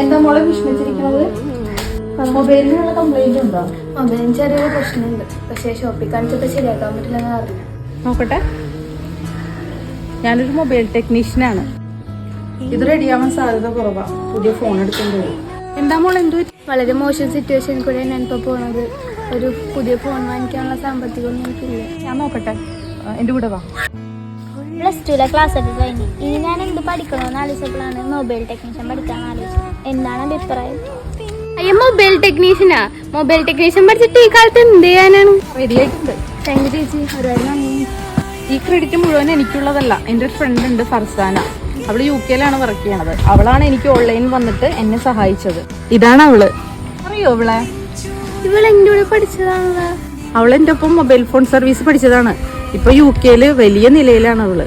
എന്താ മോളെ വിഷമിച്ചിരിക്കുന്നത്? മൊബൈലിനുള്ള കംപ്ലൈന്റ് ഉണ്ടോ? മൊബൈലിന് ചെറിയൊരു പ്രശ്നമുണ്ട്. പക്ഷേ ഷോപ്പിൽ കാണിച്ചപ്പോൾ ശരിയാക്കാൻ പറ്റില്ലെന്ന് പറഞ്ഞു നോക്കട്ടെ. ഞാനൊരു മൊബൈൽ ടെക്നീഷ്യനാണ് ഇത് റെഡിയാവാൻ സാധ്യത കുറവാ. പുതിയ ഫോൺ എടുക്കേണ്ടി വരും എന്താ മോൾ എന്തു? വളരെ മോശം സിറ്റുവേഷൻ കൂടെ ഞാൻ ഇപ്പൊ പോണത്. ഒരു പുതിയ ഫോൺ വാങ്ങിക്കാനുള്ള സാമ്പത്തികമൊന്നും എനിക്കില്ല. ഞാൻ നോക്കട്ടെ. എന്റെ കൂടെ വാ. പ്ലസ് ടുവിലെ ക്ലാസ് ഒക്കെ കഴിഞ്ഞു. ഇനി ഞാൻ പഠിക്കണമെന്ന് ആലോചിച്ചപ്പോഴാണ് മൊബൈൽ ടെക്നീഷ്യൻ പഠിക്കാൻ ആലോചിച്ചത്. എന്താണ് അഭിപ്രായം? അയ്യോ മൊബൈൽ ടെക്നീഷ്യനാ മൊബൈൽ ടെക്നീഷ്യൻ പഠിച്ചിട്ട് ഈ കാലത്ത് എന്ത് ചെയ്യാനാണ്? റെഡി ആയിട്ടുണ്ട്. താങ്ക് യു ചേച്ചി. ഒരുപാട് നന്ദി. ഈ ക്രെഡിറ്റ് മുഴുവൻ എനിക്കുള്ളതല്ല. എന്റെ ഒരു ഫ്രണ്ട് ഉണ്ട് ഫർസാന. അവൾ യു കെയിലാണ് വർക്ക് ചെയ്യണത്. അവളാണ് എനിക്ക് ഓൺലൈൻ വന്നിട്ട് എന്നെ സഹായിച്ചത്. ഇതാണ് അവൾ. അറിയോ അവളെ? ഇവൾ എന്റെ കൂടെ പഠിച്ചതാണ് അവൾ എന്റെ ഒപ്പം മൊബൈൽ ഫോൺ സർവീസ് പഠിച്ചതാണ്. ഇപ്പൊ യു കെയിൽ വലിയ നിലയിലാണ് അവൾ.